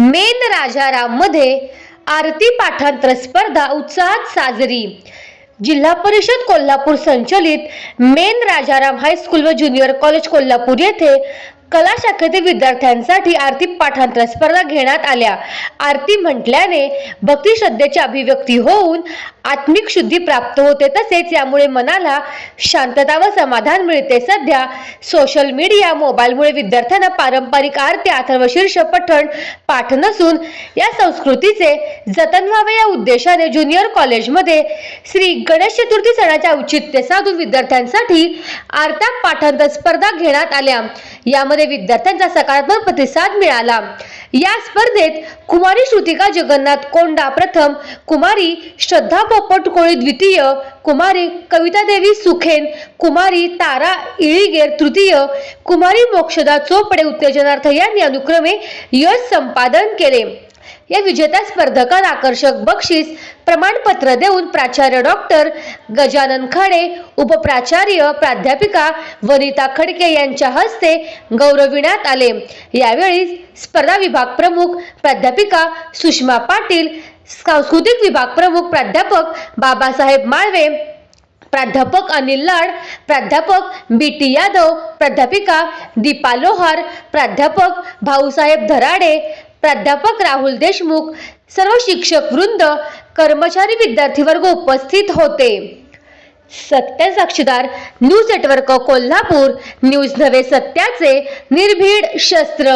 Main राजाराममध्ये आरती पाठांतर स्पर्धा उत्साहात साजरी. जिल्हा परिषद कोल्हापूर संचलित मेन राजाराम हायस्कूल व ज्युनियर कॉलेज कोल्हापूर येथे कला शाखेतील विद्यार्थ्यांसाठी आरती पाठांतर स्पर्धा घेण्यात आल्या. आरती म्हटल्याने भक्ती श्रद्धेची अभिव्यक्ती होऊन आत्मिक शुद्धी प्राप्त होते तसेच यामुळे मनाला शांतता व समाधान मिळते. सध्या सोशल मीडिया मोबाईलमुळे विद्यार्थ्यांना पारंपरिक आरती अथर्व शीर्ष पठण पाठ नसून या संस्कृतीचे जतन व्हावे या उद्देशाने ज्युनियर कॉलेजमध्ये श्री गणेश चतुर्थी सणाचे औचित्य साधून विद्यार्थ्यांसाठी आरत्या पाठांतर स्पर्धा घेण्यात आल्या. यामध्ये विद्यार्थ्यांचा सकारात्मक प्रतिसाद मिळाला. या स्पर्धेत कुमारी श्रुतिका जगन्नाथ कोंडा प्रथम कुमारी श्रद्धा पोपट कोळी द्वितीय कुमारी कविता देवी सुखेन कुमारी तारा इळीगेर तृतीय कुमारी मोक्षदा चोपडे उत्तेजनार्थ यांनी अनुक्रमे यश संपादन केले. या विजेत्या स्पर्धकांना आकर्षक बक्षीस प्रमाणपत्र देऊन प्राचार्य डॉक्टर गजानन खाडे उपप्राचार्य प्राध्यापिका वनिता खडके यांच्या हस्ते गौरविण्यात आले. यावेळी स्पर्धा विभाग प्रमुख प्राध्यापिका सुषमा पाटील सांस्कृतिक विभाग प्रमुख प्राध्यापक बाबासाहेब माळवे प्राध्यापक अनिल लाड प्राध्यापक बी टी यादव प्राध्यापिका दीपा लोहार प्राध्यापक भाऊसाहेब धराडे प्राध्यापक राहुल देशमुख सर्व शिक्षक वृंद कर्मचारी विद्यार्थी वर्ग उपस्थित होते. सत्य साक्षीदार न्यूज नेटवर्क कोल्हापूर न्यूज नवे सत्याचे निर्भीड शस्त्र.